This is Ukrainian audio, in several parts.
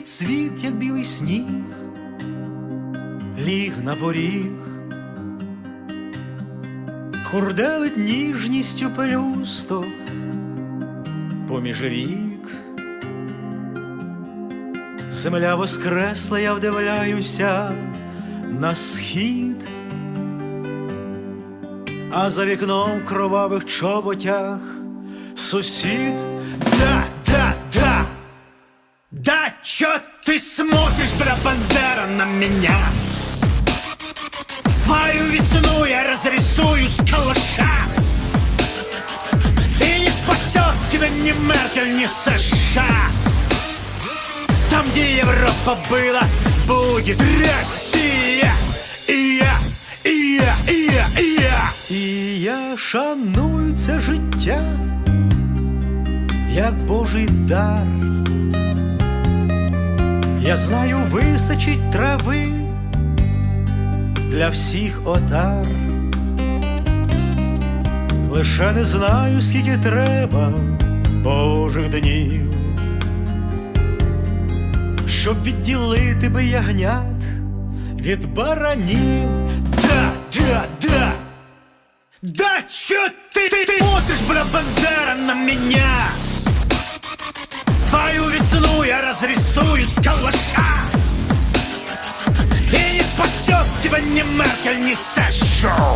цвіт, як білий сніг, ліг на поріг, хурделить ніжністю пелюсток поміж вік. Земля воскресла, я вдивляюся на схід, а за вікном в кровавих чоботях сусід. Да, да, да, да, чё ты смотришь, бля, Бандера, на меня? Твою весну я разрисую с калаша И не спасет тебя ни Меркель, ни США Там, где Европа была, будет Россия І я, і я, і я, і я І я шаную це життя Як Божий дар Я знаю, вистачить трави для всіх отар. Лише не знаю, скільки треба Божих днів, щоб відділити би ягнят від баранів. Да, да, да. Да чё ты, ты, ты смотришь, бля, Бандера, на меня? Твою весну я разрисую с калаша И не спасет тебя ни Меркель, ни США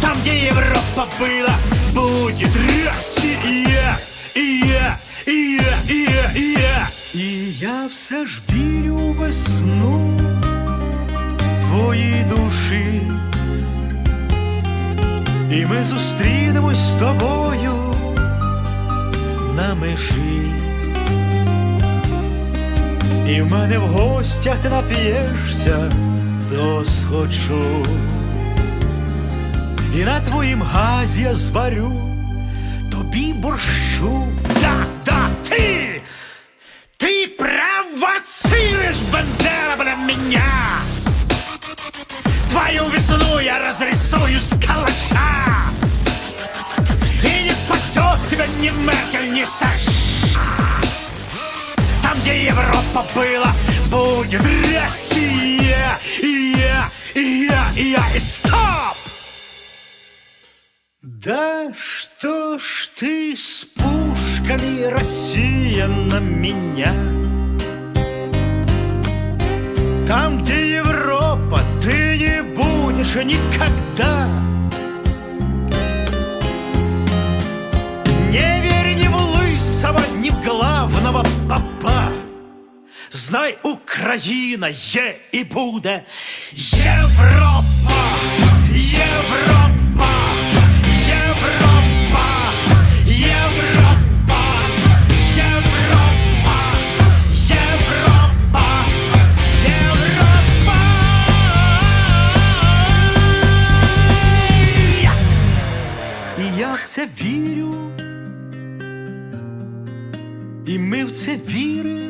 Там, где Европа была, будет Россия И я, и я, и я, и я І я все ж вірю у весну твоїй душі І ми зустрінемось з тобою на межі. І в мене в гостях ти нап'єшся до схочу. І на твоїм газі я зварю тобі борщу. Да, да, ти! Ты провоцируешь, Бандера, бля, меня! Твою весну я разрисую с калаша И не спасет тебя ни Меркель, ни США Там, где Европа была, будет Россия И я, и я, и я, и стоп! Да что ж ты с пушками, Россия, на меня? Там, где Европа, ты не будешь никогда. Знай, Україна є і буде. Європа, Європа, Європа, Європа, Європа, Європа, Європа. І я в це вірю, і ми в це віримо.